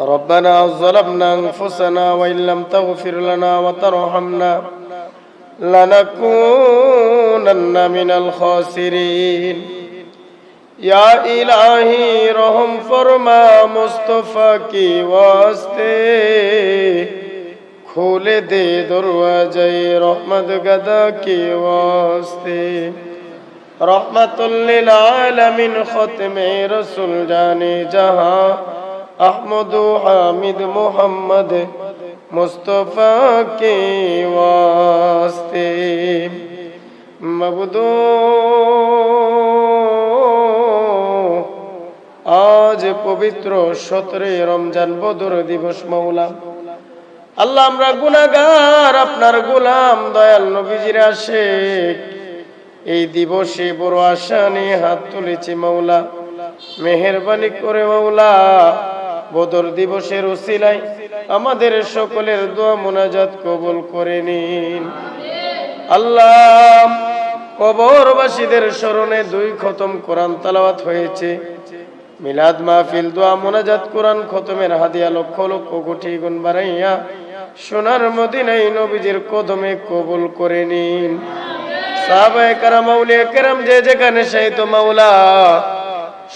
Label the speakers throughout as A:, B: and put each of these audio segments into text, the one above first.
A: ربنا ظلمنا أنفسنا وإن لم تغفر لنا وترحمنا لنكونن من الخاسرين یا الہی رحم فرما مصطفیٰ کی واسطے کھول دے دروازہ رحمت گدا کی واسطے رحمت للعالمین ختم رسول جانے جہاں احمد হামিদ মোহাম্মদ محمد কে ওয়াস্তে। মবদো আজ পবিত্র সতেরো রমজান বদর দিবস মৌলা আল্লাহ আমরা গুনাগার আপনার গোলাম দয়াল নবীজির আসে এই দিবসে বড় আশা হাত তুলেছি মৌলা মেহরবানি করে মৌলা বদর দিবসের ওসিলাই আমাদের সকলের দোয়া মোনাজাত কবুল করে নিন। আল্লাহ কবরবাসীদের স্মরণে দুই খতম কোরআন তালাওয়াত হয়েছে। মিলাদ মাহফিল দোয়া মোনাজাত কোরআন খতমের হাদিয়া লক্ষ লক্ষ কোটি গুণ বাড়াইয়া সোনার মদিনাই নবীজির কদমে কবুল করে নিন। সাহাবায়ে কারাম আউলিয়া কেরাম যে যেখানে সাহিত্য মাওলা।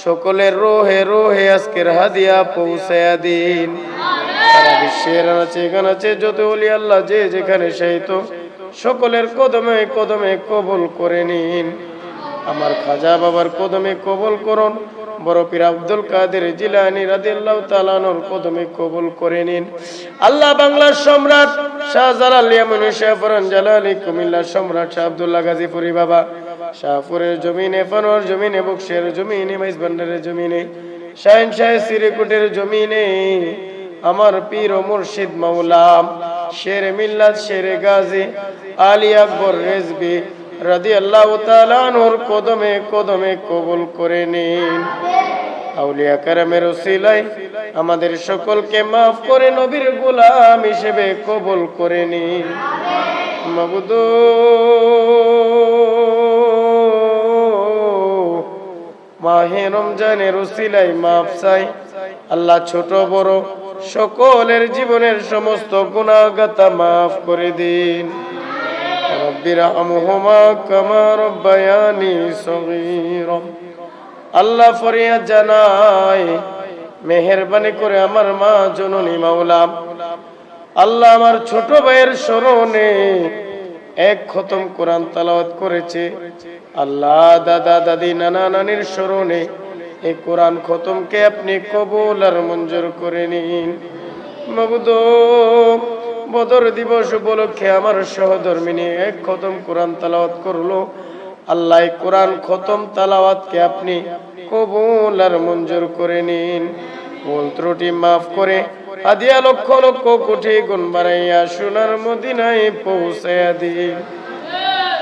A: সকলের রোহে রোহে আজকের হাদিয়া পৌঁছায়া দিন। সারা বিশ্বের আনাচে গানাচে যত অলি আল্লাহ যে যেখানে সাহিত্য সকলের কদমে কদমে কবুল করে নিন। আমার খাজা বাবার কদমে কবুল করুন, বড় পীর আব্দুল কাদের জিলানি রাদিয়াল্লাহু তাআলার কদমে কবুল করে নিন। আল্লাহ বাংলার সম্রাট শাহজালাল ইয়ামানি শাহফরান জালালি কুমিল্লার সম্রাট শাহ আব্দুল্লাহ গাজীপুরি বাবা। শাহপুরের জমিনে ফনোর জমিনে, বক্সের জমিনে মাইজ ভান্ডারের জমিনে, শাহিন শাহ সিরিকুটের জমিনে, আমার পীর ও মুর্শিদ মাওলাম শের মিল্লাত শের গাজী, আলী আকবর রেজবি রাদি আল্লাহ তালানোর কদমে কদমে কবুল করে নিন। আউলিয়া কারামের ওসিলাই আমাদের সকলকে মাফ করে নবীর গোলাম হিসেবে কবুল করে নিন। মাবুদু মাহে রমজানের ওসিলাই মাফ চাই। আল্লাহ ছোট বড় সকলের জীবনের সমস্ত গুণাগাতা মাফ করে দিন। আল্লাহ ফরিয়াদ জানাই মেহেরবানি করে আমার মা জননী মাওলা। আল্লাহ আমার ছোট ভাইয়ের স্মরণে এক খতম কোরআন তালাওয়াত করেছে। আল্লাহ দাদা দাদি নানা নানির স্মরণে এই কোরআন খতমকে আপনি কবুল আর মঞ্জুর করে নিন। বদর দিবস উপলক্ষে আমার সহধর্মিনী এক খতম কোরআন তালাওয়াত করল। আল্লাহ কোরআন খতম তালাওয়াতকে আপনি কবুল আর মঞ্জুর করে নিন। ভুল ত্রুটি মাফ করে আদিয়া লক্ষ লক্ষ কোটি গুণ বাড়াইয়া সোনার মদিনায় পৌঁছাইয়া দিন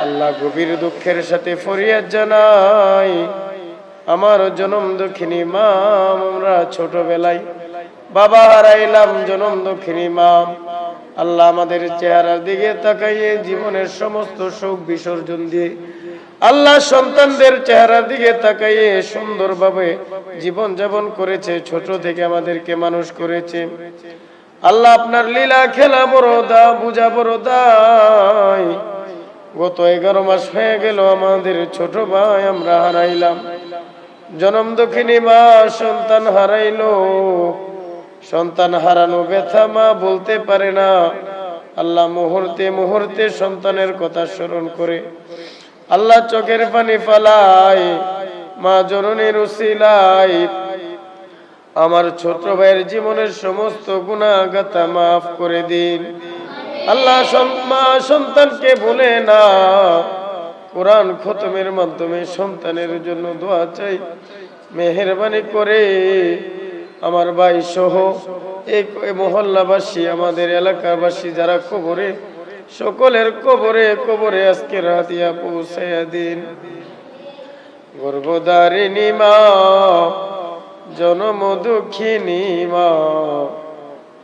A: আল্লাহ গভীর দুঃখের সাথে ফরিয়াদ জানাই, আমার জনম দক্ষিণী মা, আমরা ছোটবেলায় বাবা হারাইলাম জনম দক্ষিণী মা। আল্লাহ আমাদের চেহারার দিকে তাকাইয়ে জীবনের সমস্ত শোক বিসর্জন দিয়ে আল্লাহ সন্তানদের চেহারার দিকে তাকাইয়ে সুন্দরভাবে জীবন যাপন করেছে, ছোট থেকে আমাদেরকে মানুষ করেছে। আল্লাহ আপনার লীলা খেলা বড় দা, বুঝা বড় দায়। গত এগারো মাস হয়ে গেল, আমাদের ছোট ভাই আমরা হারাইলাম। জনম দক্ষিণী মা সন্তান হারাইলো। সন্তান হারানো ব্যথা মা বলতে পারে না। আল্লাহ মুহূর্তে মুহূর্তে সন্তানের কথা স্মরণ করে। আল্লাহ চোখের পানি ফালাই, মা জননীর উসিলাই আমার ছোট ভাইয়ের জীবনের সমস্ত গুণাগাতা মাফ করে দিন। আল্লাহ মা সন্তানকে ভুলে না। কোরআন খতমের মাধ্যমে সন্তানের জন্য দোয়া চাই, মেহরবানি করে। আমার ভাই সহ এই মহল্লাবাসী, আমাদের এলাকাবাসী যারা কবরে সকলের কবরে কবরে আজকে রাতিয়া পৌঁছাইয়া দিন। গর্ভদারিণী মা জনম দুঃখিনী মা,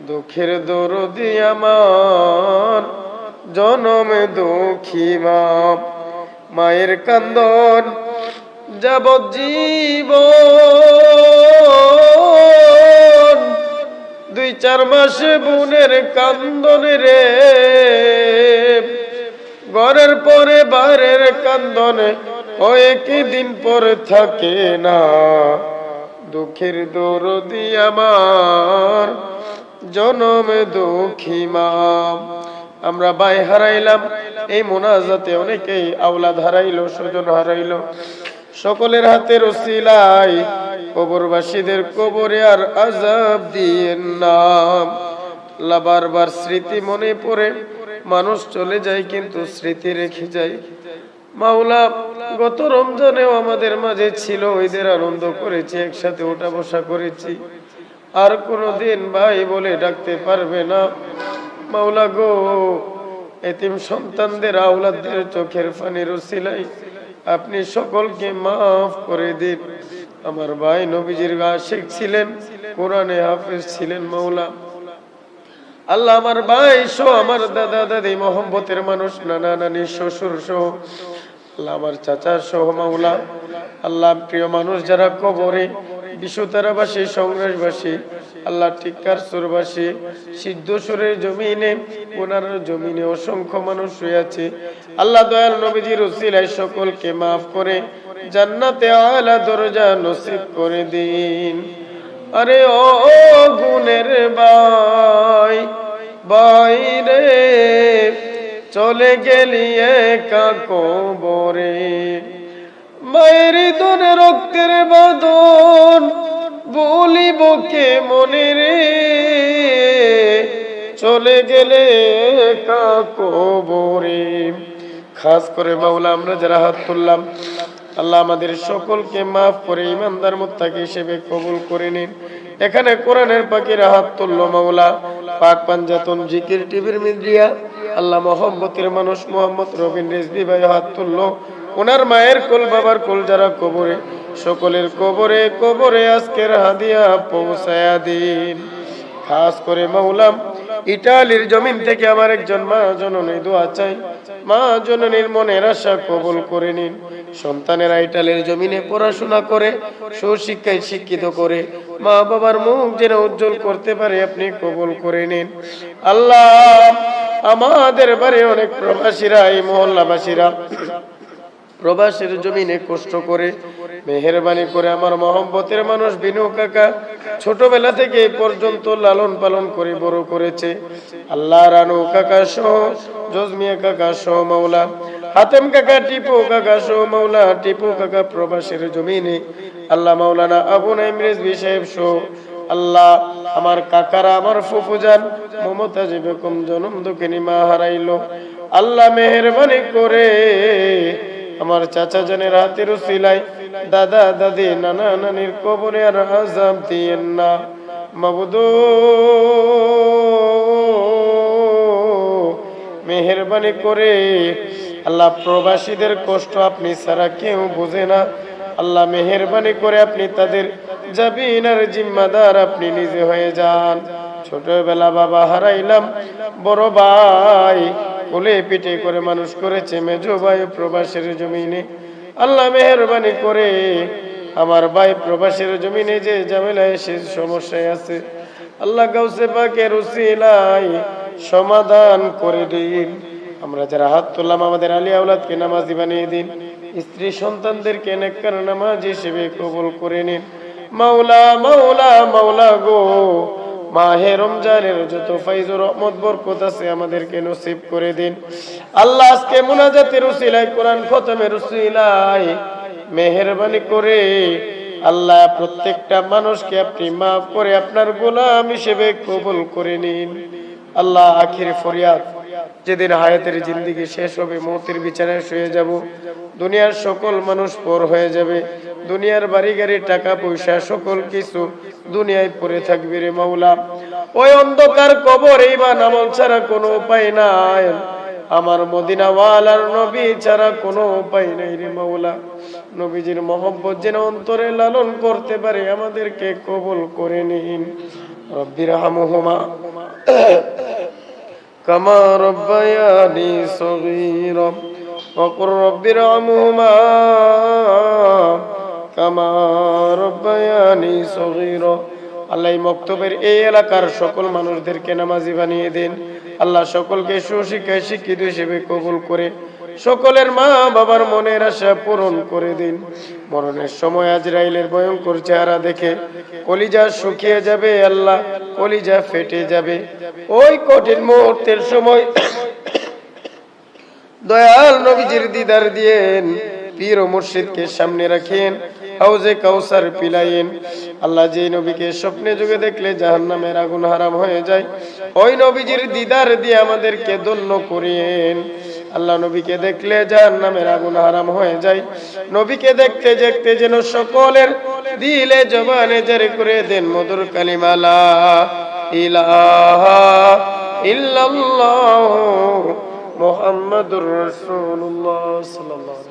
A: দুঃখের দরদি আমার জনম দুঃখী মা। মায়ের কান্দন যাবজ্জীবন দুই চার মাসে বোনের কান্দনে রে। ঘরের পরে বারের কান্দনে একই দিন পরে থাকে না। দুঃখের দরদি আমার, জনমে দুঃখী মাম আমরা বাই হারাইলাম, এই মোনাজাতে অনেকেই আওলাদ হারাইলো, স্বজন হারাইলো। সকলের হাতের ওসিলাই কবরবাসীদের কবরে আর আজাব দিয়ে নাম। আল্লাহ বারবার স্মৃতি মনে পড়ে মানুষ চলে যায় কিন্তু স্মৃতি রেখে যায়। মাওলা, গত রমজানেও আমাদের মাঝে ছিল, ঈদের আনন্দ করেছি, একসাথে ওঠা বসা করেছি। আর কোনো দিন ভাই বলে ডাকতে পারবে না। মাওলা গো, এতিম সন্তানদের, আওলাদদের চোখের ফানির সিলাই আপনি সকলকে মাফ করে দিন। আমার ভাই নবীজির আশিক ছিলেন, কোরআনে হাফেজ ছিলেন মাওলা। আল্লাহ আমার ভাই সহ আমার দাদা দাদি মোহাম্মতের মানুষ, নানা নানি, শ্বশুর সহ, আল্লাহ আমার চাচা সহ, মাওলা, আল্লাহ প্রিয় মানুষ যারা কবরে, বিশ্বতারাবাসী, সংগ্রাসবাসী, আল্লাহ টিকার সুরবাসী সিদ্ধেশ্বরের জমিনে, ওনার জমিনে অসংখ্য মানুষ রয়েছে। আল্লাহ দয়াল নবীজির উসিলায় সকলকে মাফ করে জান্নাতে আলা দরজা নসিব করে দিন। আরে ও গুনের বাই বাইরে চলে গেলি একা কবরে। মায়ের দনে রক্তের বাদন বলিব কে মনে রে? চলে গেলে একা কবরে। খাস করে বাউলা আমরা যারা হাত তুললাম আল্লাহ আমাদের সকলকে মাফ করে, ইমানদার মুত্তাকি হিসেবে কবুল করে নিন। এখানে কোরআনের পাখির হাত তুললো মাওলা, পাক পাঞ্জাতন জিকির টিভির মিডিয়া, আল্লাহ মোহাম্মতের মানুষ মোহাম্মদ রবিন রেজবি ভাই হাত তুললো। ওনার মায়ের কোল, বাবার কোল যারা কবরে, সকলের কবরে কবরে আজকের হাদিয়া পৌঁছায়া দিন। খাস করে মাওলাম ইটালির জমিন থেকে আমার একজন মা জননী দোয়া চাই। মা জননীর মনের আশা কবুল করে নিন। সন্তানেরা আইটালের জমিনে পড়াশোনা করে, সুশিক্ষায় শিক্ষিত করে, মা বাবার মুখ যেন উজ্জ্বল করতে পারে, আপনি কবুল করে নিন। আল্লাহ, আমাদের বাড়ি অনেক প্রবাসীরা, এই মহল্লাবাসীরা প্রবাসের জমিনে কষ্ট করে, মেহরবানি করে, আমার মহব্বতের মানুষ বিনু কাকা ছোটবেলা থেকে পর্যন্ত লালন পালন করে, বড় করেছে। আল্লাহ, রানু কাকা সহ, জজমিয়া কাকা সহ, মাওলা হাতেম কাকা টিপু কাকা সহ মাওলা, টিপু কাকা প্রবাসের জমিনে। আল্লাহ মাওলানা আবু নাইম রেজবি সাহেব সহ আল্লাহ আমার কাকারা, আমার ফুফুজান মমতাজ বেগম জনম দুঃখিনী মা হারাইলো। আল্লাহ মেহরবানি করে আমার চাচা জানের হাতের সিলাই দাদা, দাদি, নানা নানির কবরে আর আজাব দিয়েন না। মাবুদু, মেহরবানি করে আল্লাহ, প্রবাসীদের কষ্ট আপনি ছাড়া কেউ বোঝে না। আল্লাহ, মেহরবানি করে আপনি তাদের জাবিনার জিম্মাদার আপনি নিজে হয়ে যান। ছোটবেলা বাবা হারাইলাম, বড় ভাই কোলে পিঠে করে মানুষ করেছে, মেজো ভাই প্রবাসের জমিনে। আল্লাহ, মেহরবানি করে আমার ভাই প্রবাসের জমিনে যে ঝামেলায় সে সমস্যায় আছে, আল্লাহ গাউসে পাকের উসিলাই সমাধান করে দিন। আমরা যারা হাত তুললাম আমাদের আলী আউলাদকে নামাজি বানিয়ে দিন। স্ত্রী সন্তানদেরকে নেককার নামাজ হিসেবে কবুল করে নিন। মাওলা মাওলা মাওলা গো, মাহে রমজানের যত ফাইজুর রহমত, বরকত আছে আমাদেরকে নসিব করে দিন। আল্লাহ আজকে মুনাজাতের উসিলায়, কোরআন খতমের উসিলায় মেহেরবানি করে আল্লাহ প্রত্যেকটা মানুষকে আপনি মাফ করে আপনার গোলাম হিসেবে কবুল করে নিন। আল্লাহ আখির ফরিয়াদ যেদিন হায়াতের জিন্দিগি শেষ হবে, মৌতের বিছানায় শুয়ে যাব। দুনিয়ার সকল মানুষ পর হয়ে যাবে। দুনিয়ার বাড়ি গাড়ি, টাকা পয়সা, সকল কিছু দুনিয়ায় পড়ে থাকবে রে মাওলা। ওই অন্ধকার কবর এইবার আমল ছাড়া কোনো উপায় নাই। আমার মদিনাওয়ালার নবী ছাড়া কোনো উপায় নেই রে মাওলা। নবীজির মহব্বত যেন অন্তরে লালন করতে পারে, আমাদেরকে কবুল করে নিন। রব্বির হামুহুমা كما ربياني صغيرا وقل رب ارحمهما كما ربياني صغيرا আল্লাহ এই মক্তবের এই এলাকার সকল মানুষদেরকে নামাজি বানিয়ে দিন আল্লাহ সকলকে সুশিক্ষায় শিক্ষিত হিসেবে কবুল করে সকলের মা বাবার মনের আশা পূরণ করে দিন। মরণের সময় আজরাইলের ভয়ঙ্কর চেহারা দেখে কলিজা শুকিয়ে যাবে, আল্লাহ কলিজা ফেটে যাবে। ওই কঠিন মুহূর্তের সময় দয়াল নবীজির দিদার দিয়েন, পীর ও মুর্শিদকে সামনে রাখেন, হাউজে কাউসার পিলাইন আল্লাহ যে নবীকে স্বপ্নে যুগে দেখলে জাহান্নামের আগুন হারাম হয়ে যায়, ওই নবীজির দিদার দিয়ে আমাদেরকে দন্য করিয়েন আল্লাহ নবীকে দেখলে জাহান্নামের আগুন হারাম হয়ে যায়। নবীকে দেখতে দেখতে যেন সকলের দিলে জবানে জারি করে দেন মধুর কালিমালা ইলাহা ইল্লাল্লাহ মোহাম্মদুর রাসূলুল্লাহ সাল্লাল্লাহু